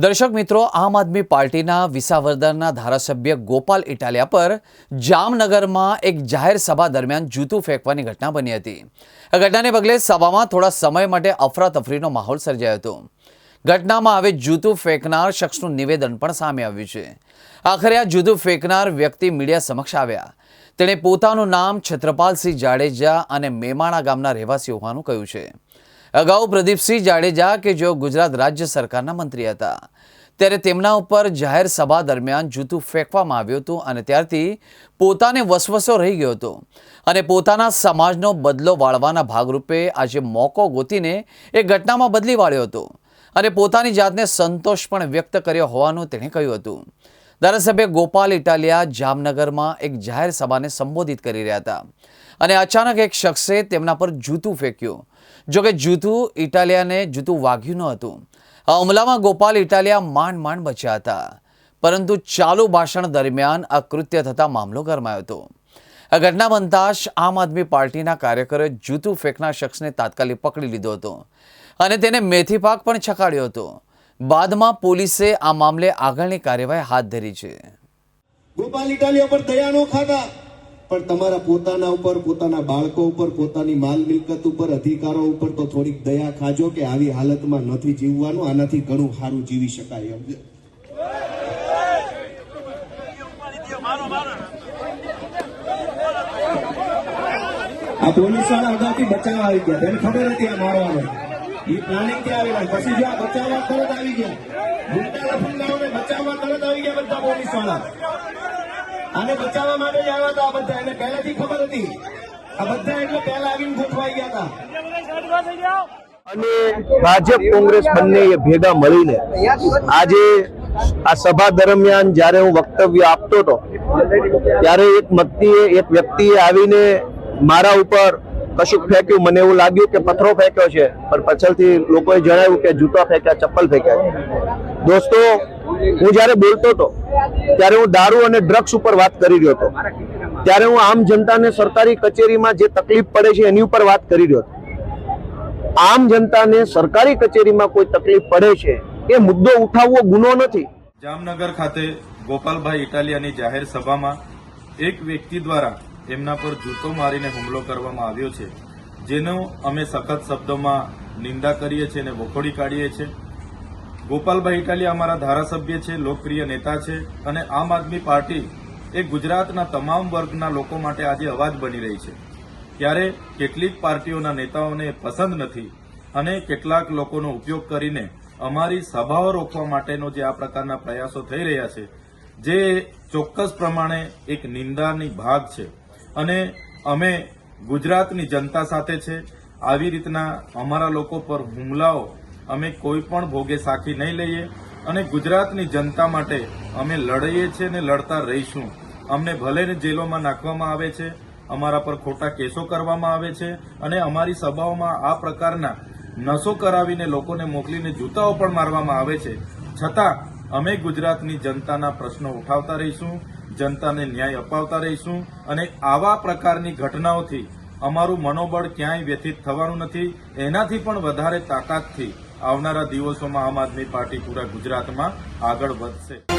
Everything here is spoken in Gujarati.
દર્શક મિત્રો, આમ આદમી પાર્ટીના વિસાવર્ધનના ધારાસભ્ય ગોપાલ ઇટાલિયા પર જામનગરમાં એક જાહેર સભા દરમિયાન જૂતું ફેંકવાની ઘટના બની હતી. આ ઘટનાને પગલે સભામાં થોડા સમય માટે અફરાતફરીનો માહોલ સર્જાયો હતો. ઘટનામાં હવે જૂતું ફેંકનાર શખ્સનું નિવેદન પણ સામે આવ્યું છે. આખરે આ જૂતું ફેંકનાર વ્યક્તિ મીડિયા સમક્ષ આવ્યા. તેણે પોતાનું નામ છત્રપાલસિંહ જાડેજા અને મેમાણા ગામના રહેવાસી હોવાનું કહ્યું છે. અગાઉ પ્રદીપસિંહ જાડેજા કે જેઓ ગુજરાત રાજ્ય સરકારના મંત્રી હતા. ત્યારે તેમના ઉપર જાહેર સભા દરમિયાન જૂતું ફેંકવામાં આવ્યું હતું અને ત્યારથી પોતાને વસવસો રહી ગયો હતો. અને પોતાના સમાજનો બદલો વાળવાના ભાગરૂપે આજે મોકો ગોતીને એ ઘટનામાં બદલી વાળ્યો હતો. અને પોતાની જાતને સંતોષ પણ વ્યક્ત કર્યો હોવાનું તેણે કહ્યું હતું. ધારાસભ્ય ગોપાલ ઇટાલિયા જામનગરમાં એક જાહેર સભાને સંબોધિત કરી રહ્યા હતા. અને અચાનક એક શખ્સે તેમના પર જૂતું ફેંક્યું. જોકે જૂતું ઇટાલિયાને જૂતું વાગ્યું ન હતું. આ હુમલામાં ગોપાલ ઇટાલિયા માંડ માંડ બચ્યા હતા. પરંતુ ચાલુ ભાષણ દરમિયાન આ થતા મામલો ગરમાયો હતો. આ ઘટના બનતા આમ આદમી પાર્ટીના કાર્યકરોએ જૂતું ફેંકનાર શખ્સને તાત્કાલિક પકડી લીધો હતો અને તેને મેથી પાક પણ છકાડ્યો હતો. બાદમાં પોલીસે આ મામલે આગળની કાર્યવાહી હાથ ધરી છે. ગોપાલ ઇટાલિયા પર દયા ખાતા. પણ તમારા પોતાના ઉપર, પોતાના બાળકો ઉપર, પોતાની માલ મિલકત ઉપર, અધિકારો ઉપર તો થોડીક દયા ખાજો કે આવી હાલતમાં નથી જીવવાનું, આનાથી ઘણું સારું જીવી શકાય એમ. આ પોલીસવાળા અગાઉથી બચાવવા આવી ગયા. તેને ખબર હતી આ મારવાનો? એ પ્લાનિંગથી આવેલા? પછી જો આ બચાવવા તરત આવી ગયા. ગુંડા લફંગાઓને બચાવવા તરત આવી ગયા બધા પોલીસવાળા. આને બચાવવા માટે જ આવ્યા હતા આ બધા એને પહેલાથી ખબર હતી. આ બધા એટલે પહેલા આવીને ગોઠવાઈ ગયા હતા. અને ભાજપ, કોંગ્રેસ બંને ભેગા મળીને આજે આ સભા દરમિયાન જ્યારે હું વક્તવ્ય આપતો હતો, ત્યારે એક વ્યક્તિએ એક વ્યક્તિએ આવીને મારા ઉપર કશુંક ફેંક્યું. મને એવું લાગ્યું કે પથ્થરો ફેંક્યો છે, પણ પાછળથી લોકોએ જણાવ્યું કે જૂતા ફેંક્યા, ચપ્પલ ફેંક્યા દોસ્તો, હું જ્યારે બોલતો હતો ત્યારે હું દારૂ અને ડ્રગ્સ ઉપર વાત કરી રહ્યો હતો. ત્યારે હું આમ જનતાને સરકારી કચેરીમાં જે તકલીફ પડે છે એની ઉપર વાત કરી રહ્યો હતો. આમ જનતાને સરકારી કચેરીમાં કોઈ તકલીફ પડે છે એ મુદ્દો ઉઠાવવો ગુનો નથી. જામનગર ખાતે ગોપાલભાઈ ઇટાલિયાની જાહેર સભામાં એક વ્યક્તિ દ્વારા એમના પર જૂતો મારીને હુમલો કરવામાં આવ્યો છે, જેનો અમે સખત શબ્દોમાં નિંદા કરીએ છીએ અને વખોડી કાઢીએ છીએ. ગોપાલભાઈ ઇટાલિયા અમારા ધારાસભ્ય છે, લોકપ્રિય નેતા છે અને આમ આદમી પાર્ટી એ ગુજરાતના તમામ વર્ગના લોકો માટે આજે અવાજ બની રહી છે. ત્યારે કેટલીક પાર્ટીઓના નેતાઓને પસંદ નથી અને કેટલાક લોકોનો ઉપયોગ કરીને અમારી સભાઓ રોકવા માટેનો જે આ પ્રકારના પ્રયાસો થઈ રહ્યા છે, જે ચોક્કસ પ્રમાણે એક નિંદાની ભાગ છે. અને અમે ગુજરાતની જનતા સાથે છે. આવી રીતના અમારા લોકો પર હુમલાઓ અમે કોઈ પણ ભોગે સાખી નહીં લઈએ અને ગુજરાતની જનતા માટે અમે લડીએ છીએ અને લડતા રહીશું. અમને ભલે જેલોમાં નાખવામાં આવે છે, અમારા પર ખોટા કેસો કરવામાં આવે છે અને અમારી સભાઓમાં આ પ્રકારના નશો કરાવીને લોકોને મોકલીને જૂતાઓ પણ મારવામાં આવે છે. છતાં અમે ગુજરાતની જનતાના પ્રશ્નો ઉઠાવતા રહીશું, જનતાને ન્યાય અપાવતા રહીશું અને આવા પ્રકારની ઘટનાઓથી અમારું મનોબળ ક્યાંય વ્યથિત થવાનું નથી, એનાથી પણ વધારે તાકાતથી આવનારા દિવસોમાં આમ આદમી પાર્ટી પૂરા ગુજરાતમાં આગળ વધશે.